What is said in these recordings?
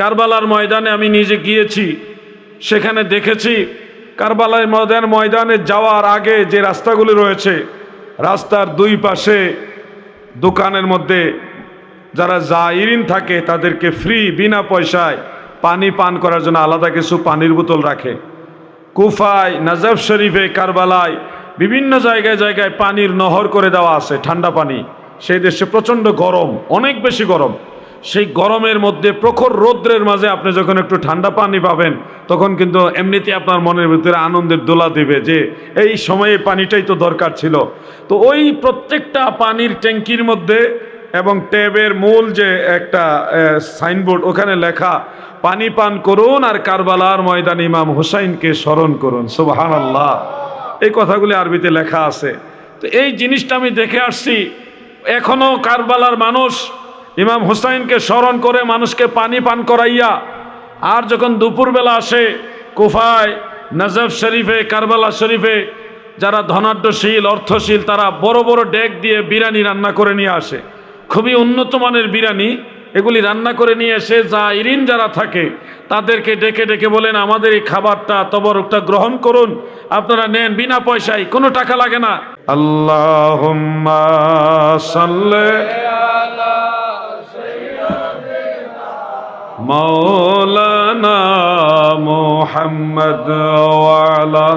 কারবালার ময়দানে আমি নিজে গিয়েছি, সেখানে দেখেছি কারবালার ময়দান ময়দানে যাওয়ার আগে যে রাস্তাগুলি রয়েছে, রাস্তার দুই পাশে দোকানের মধ্যে যারা জাইরিন থাকে তাদেরকে ফ্রি বিনা পয়সায় পানি পান করার জন্য আলাদা কিছু পানির বোতল রাখে। কুফায়, নাজাফ শরীফে, কারবালায় বিভিন্ন জায়গায় জায়গায় পানির নহর করে দেওয়া আছে, ঠান্ডা পানি। সেই দেশে প্রচণ্ড গরম, অনেক বেশি গরম। সেই গরমের মধ্যে, প্রখর রৌদ্রের মাঝে আপনি যখন একটু ঠান্ডা পানি পাবেন, তখন কিন্তু এমনিতে আপনার মনের ভিতরে আনন্দের দোলা দিবে যে এই সময়ে পানিটাই তো দরকার ছিল। তো ওই প্রত্যেকটা পানির ট্যাঙ্কির মধ্যে এবং ট্যাবের মূল যে একটা সাইনবোর্ড, ওখানে লেখা, পানি পান করুন আর কারবালার ময়দান ইমাম হুসাইনকে স্মরণ করুন। সুবাহান আল্লাহ এই কথাগুলি আরবিতে লেখা আছে। তো এই জিনিসটা আমি দেখে আসছি এখনও কারবালার মানুষ ইমাম হুসাইনকে স্মরণ করে মানুষকে পানি পান করাইয়া, আর যখন দুপুরবেলা আসে কুফায়, নজফ শরীফে, কারবালা শরীফে, যারা ধনাঢ্যশীল, অর্থশীল, তারা বড় বড় ডেক দিয়ে বিরিয়ানি রান্না করে নিয়ে আসে। খুবই উন্নত মানের বিরিয়ানি, এগুলি রান্না করে নিয়ে এসে যা ইরিন যারা থাকে, তাদেরকে ডেকে ডেকে বলেন, আমাদের এই খাবারটা, তবরকটা গ্রহণ করুন। আপনারা নেন, বিনা পয়সায়, কোনো টাকা লাগে না। আল্লাহ مولانا محمد وعلى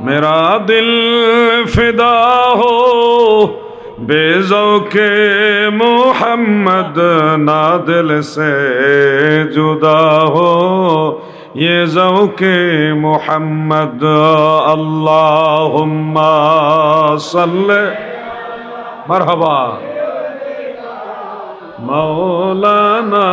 میرا دل فدا ہو بے ذوق محمد نادل سے جدا ہو یہ ذوق محمد اللہم صلی مرحبا مولانا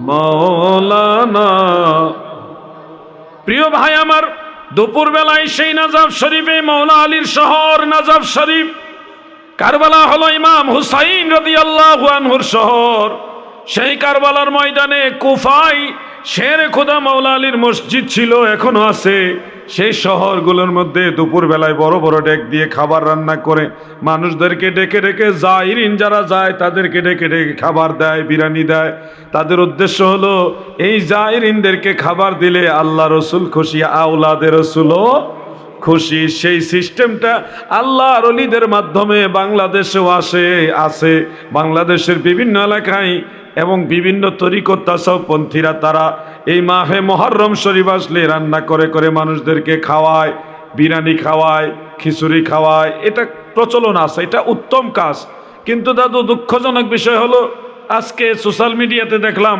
মৌলানা প্রিয় ভাই আমার, দুপুরবেলায় সেই নাজাব শরীফে মৌলা আলীর শহর নাজাব শরীফ কারবালা হলো ইমাম হুসাইন রদি আল্লাহ আনহুর শহর। সেই কারবালার ময়দানে কুফাই শের খোদা মৌলা আলীর মসজিদ ছিল, এখনও আছে। সেই শহরগুলোর মধ্যে দুপুর বেলায় বড় বড় ডেক দিয়ে খাবার রান্না করে। মানুষদেরকে ডেকে ডেকে জাইরিন যারা যায়, তাদেরকে ডেকে ডেকে খাবার দেয়, বিরিয়ানি দেয়। তাদের উদ্দেশ্য হলো, এই জাইরিনদেরকে খাবার দিলে আল্লাহ রসুল খুশি আউলাদের রসুলও খুশি, সেই সিস্টেমটা আল্লাহর অলিদের মাধ্যমে বাংলাদেশেও আসে, আছে। বাংলাদেশের বিভিন্ন এলাকায় এবং বিভিন্ন তরিকত পন্থীরা তারা এই মাহে মহরম শরীফ আসলে রান্না করে করে মানুষদেরকে খাওয়ায়, বিরিয়ানি খাওয়ায়, খিচুড়ি খাওয়ায়। এটা প্রচলন আছে, এটা উত্তম কাজ। কিন্তু দাদু, দুঃখজনক বিষয় হলো, আজকে সোশ্যাল মিডিয়াতে দেখলাম